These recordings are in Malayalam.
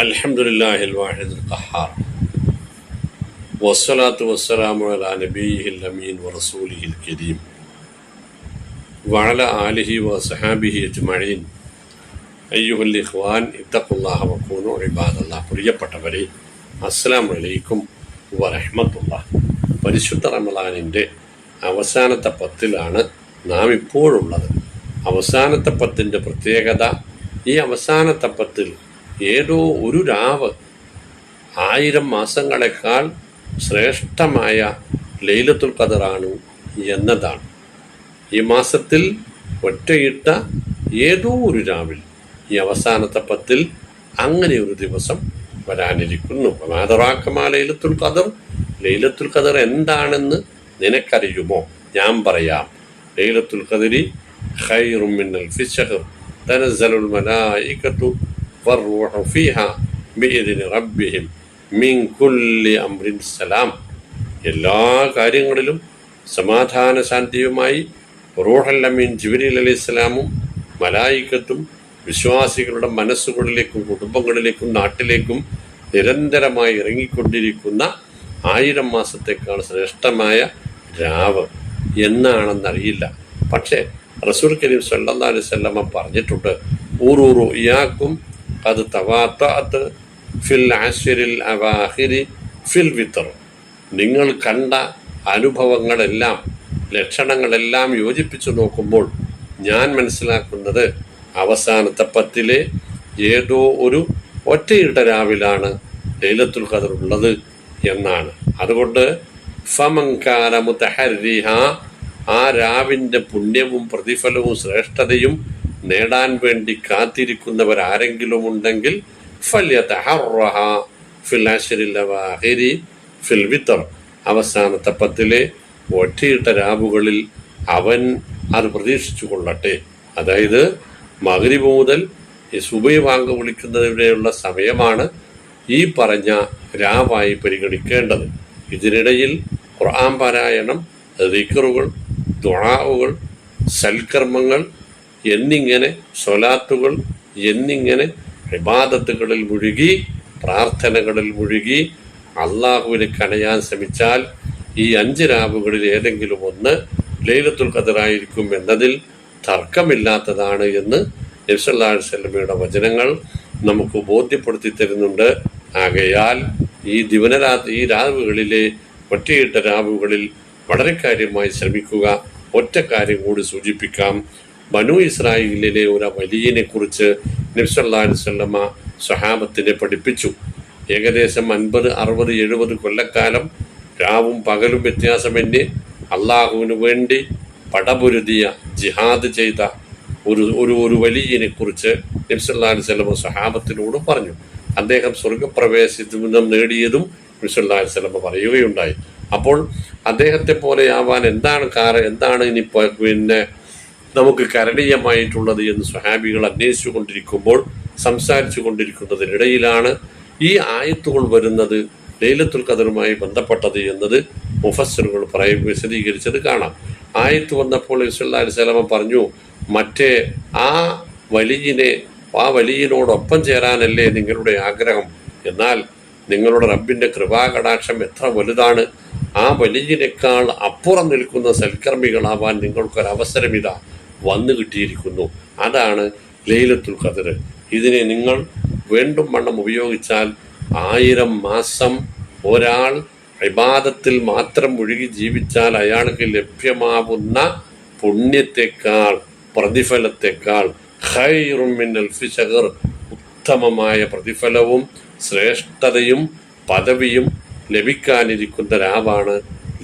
الحمد لله الواحد القهار والصلاة والسلام على نبيه الأمين ورسوله الكريم وعلى آله وصحابه أجمعين أيها الإخوان اتقوا الله وكونوا عباد الله പ്രിയപ്പെട്ടവരെ അസ്സലാം വലൈക്കും വറഹ്മത്തുള്ള പരിശുദ്ധ റമലാനിൻ്റെ അവസാനത്തെ പത്തിലാണ് നാം ഇപ്പോഴുള്ളത് അവസാനത്തെ പത്തിൻ്റെ പ്രത്യേകത ഈ അവസാനത്തെ പത്തിൽ ഏതോ ഒരു രാവ് ആയിരം മാസങ്ങളെക്കാൾ ശ്രേഷ്ഠമായ ലൈലത്തുൽ ഖദറാണ് എന്നതാണ്. ഈ മാസത്തിൽ ഒറ്റയിട്ട ഏതോ ഒരു രാവിൽ ഈ അവസാനത്തെ പത്തിൽ അങ്ങനെ ഒരു ദിവസം വരാനിരിക്കുന്നു. മാതറാക്കമാ ലൈലത്തുൽ ഖദർ? ലൈലത്തുൽ ഖദർ എന്താണെന്ന് നിനക്കറിയുമോ? ഞാൻ പറയാം. ലൈലത്തുൽ ഖദരി ഖൈറും മിന്നൽ ഫിശഹർ തനസലുൽ മലായികത്തു والروح فيها بإذن ربهم من كل أمر سلام എല്ലാ കാര്യങ്ങളിലും സമാധാന ശാന്തിയുമായി റൂഹല്ലമീൻ ജിബിരിൽ അലൈഹി സ്വലാമും മലായിക്കത്തും വിശ്വാസികളുടെ മനസ്സുകളിലേക്കും കുടുംബങ്ങളിലേക്കും നാട്ടിലേക്കും നിരന്തരമായി ഇറങ്ങിക്കൊണ്ടിരിക്കുന്ന ആയിരം മാസത്തേക്കാൾ ശ്രേഷ്ഠമായ രാവ് എന്നാണെന്നറിയില്ല പക്ഷേ റസൂൽ കരീം സല്ലാ അലൈഹി സ്വല്ലമ്മ പറഞ്ഞിട്ടുണ്ട് ഊറൂറു ഇയാക്കും അത് തവാത്തഅത്ത് ഫിൽ ആശരിൽ അവാഹിരി ഫിൽ വിത്തർ നിങ്ങൾ കണ്ട അനുഭവങ്ങളെല്ലാം ലക്ഷണങ്ങളെല്ലാം യോജിപ്പിച്ചു നോക്കുമ്പോൾ ഞാൻ മനസ്സിലാക്കുന്നത് അവസാനത്തെ പത്തിലെ ഏതോ ഒരു ഒറ്റയിട്ട രാവിലാണ് ലൈലത്തുൽ ഖദർ ഉള്ളത് എന്നാണ്. അതുകൊണ്ട് ഫമങ്കാന തഹരിഹ ആ രാവിന്റെ പുണ്യവും പ്രതിഫലവും ശ്രേഷ്ഠതയും നേടാൻ വേണ്ടി കാത്തിരിക്കുന്നവർ ആരെങ്കിലും ഉണ്ടെങ്കിൽ ഫിൽ അവസാനത്തെ പത്തിലെ ഒറ്റയിട്ട രാവുകളിൽ അവൻ അത് പ്രതീക്ഷിച്ചു കൊള്ളട്ടെ. അതായത് മകരി മുതൽ ഈ സുബൈ വാങ്ക വിളിക്കുന്നതിനുള്ള സമയമാണ് ഈ പറഞ്ഞ രാവായി പരിഗണിക്കേണ്ടത്. ഇതിനിടയിൽ ഖുർആൻ പാരായണം റിക്കറുകൾ ദുഴാവുകൾ സൽക്കർമ്മങ്ങൾ എന്നിങ്ങനെ സൊലാത്തുകൾ എന്നിങ്ങനെ വിവാദത്തുകളിൽ മുഴുകി പ്രാർത്ഥനകളിൽ മുഴുകി അള്ളാഹുവിനെ കണയാൻ ശ്രമിച്ചാൽ ഈ അഞ്ച് രാവുകളിൽ ഏതെങ്കിലും ഒന്ന് ലൈലത്തുൽ ഖദറായിരിക്കും എന്നതിൽ തർക്കമില്ലാത്തതാണ് എന്ന് നബ്സല്ലാ സ്വലമയുടെ വചനങ്ങൾ നമുക്ക് ബോധ്യപ്പെടുത്തി തരുന്നുണ്ട്. ആകയാൽ ഈ ദിവനരാ ഈ രാവുകളിലെ ഒറ്റയിട്ട രാവുകളിൽ വളരെ കാര്യമായി ശ്രമിക്കുക ഒറ്റ കാര്യം കൂടി സൂചിപ്പിക്കാം. ബനു ഇസ്രായേലിലെ ഒരു വലിയനെ കുറിച്ച് നിബ്സല്ലാസ്വല്ലമ്മ സഹാബത്തിനെ പഠിപ്പിച്ചു. ഏകദേശം അൻപത് അറുപത് എഴുപത് കൊല്ലക്കാലം രാവും പകലും വ്യത്യാസമെന്നെ അള്ളാഹുവിന് വേണ്ടി പടപൊരുതിയ ജിഹാദ് ചെയ്ത ഒരു ഒരു ഒരു വലിയനെ കുറിച്ച് നബ്സല്ലാ സ്വലമ സ്വഹാബത്തിനോട് പറഞ്ഞു. അദ്ദേഹം സ്വർഗപ്രവേശനം നേടിയതും നബ്സല്ലാ സ്വലമ പറയുകയുണ്ടായി. അപ്പോൾ അദ്ദേഹത്തെ പോലെ ആവാൻ എന്താണ് കാര എന്താണ് ഇനി പിന്നെ നമുക്ക് കരണീയമായിട്ടുള്ളത് എന്ന് സ്വഹാബികൾ അന്വേഷിച്ചു കൊണ്ടിരിക്കുമ്പോൾ സംസാരിച്ചു കൊണ്ടിരിക്കുന്നതിനിടയിലാണ് ഈ ആയത്തുകൾ വരുന്നത് ലൈലത്തുൽ ഖദറുമായി ബന്ധപ്പെട്ടത് എന്നത് മുഫസ്സറുകൾ പറയും വിശദീകരിച്ചത് കാണാം. ആയത്ത് വന്നപ്പോൾ ഇസ്വല്ലാ സ്വലമ പറഞ്ഞു മറ്റേ ആ വലിയനെ ആ വലിയനോടൊപ്പം ചേരാനല്ലേ നിങ്ങളുടെ ആഗ്രഹം? എന്നാൽ നിങ്ങളുടെ റബ്ബിന്റെ കൃപാകടാക്ഷം എത്ര വലുതാണ്. ആ വലിയനേക്കാൾ അപ്പുറം നിൽക്കുന്ന സൽക്കർമ്മികളാവാൻ നിങ്ങൾക്കൊരവസരമിതാണ് വന്നു കിട്ടിയിരിക്കുന്നു. അതാണ് ലൈലത്തുൽ ഖദർ. ഇതിനെ നിങ്ങൾ വേണ്ടും വണ്ണം ഉപയോഗിച്ചാൽ ആയിരം മാസം ഒരാൾ വിവാദത്തിൽ മാത്രം ഒഴുകി ജീവിച്ചാൽ അയാൾക്ക് ലഭ്യമാവുന്ന പുണ്യത്തെക്കാൾ പ്രതിഫലത്തെക്കാൾ ഫിഷഹർ ഉത്തമമായ പ്രതിഫലവും ശ്രേഷ്ഠതയും പദവിയും ലഭിക്കാനിരിക്കുന്ന രാവാണ്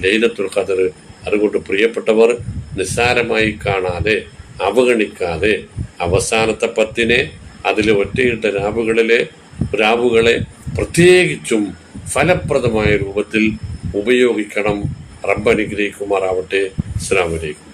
ലൈലത്തുൽ ഖദർ. അതുകൊണ്ട് പ്രിയപ്പെട്ടവർ നിസ്സാരമായി കാണാതെ അവഗണിക്കാതെ അവസാനത്തെ പത്തിനെ അതിൽ ഒറ്റയിട്ട രാവുകളിലെ രാവുകളെ പ്രത്യേകിച്ചും ഫലപ്രദമായ രൂപത്തിൽ ഉപയോഗിക്കണം. റബ്ബ് അനുഗ്രഹിക്കുമാറാവട്ടെ. അസ്സാം വലൈക്കും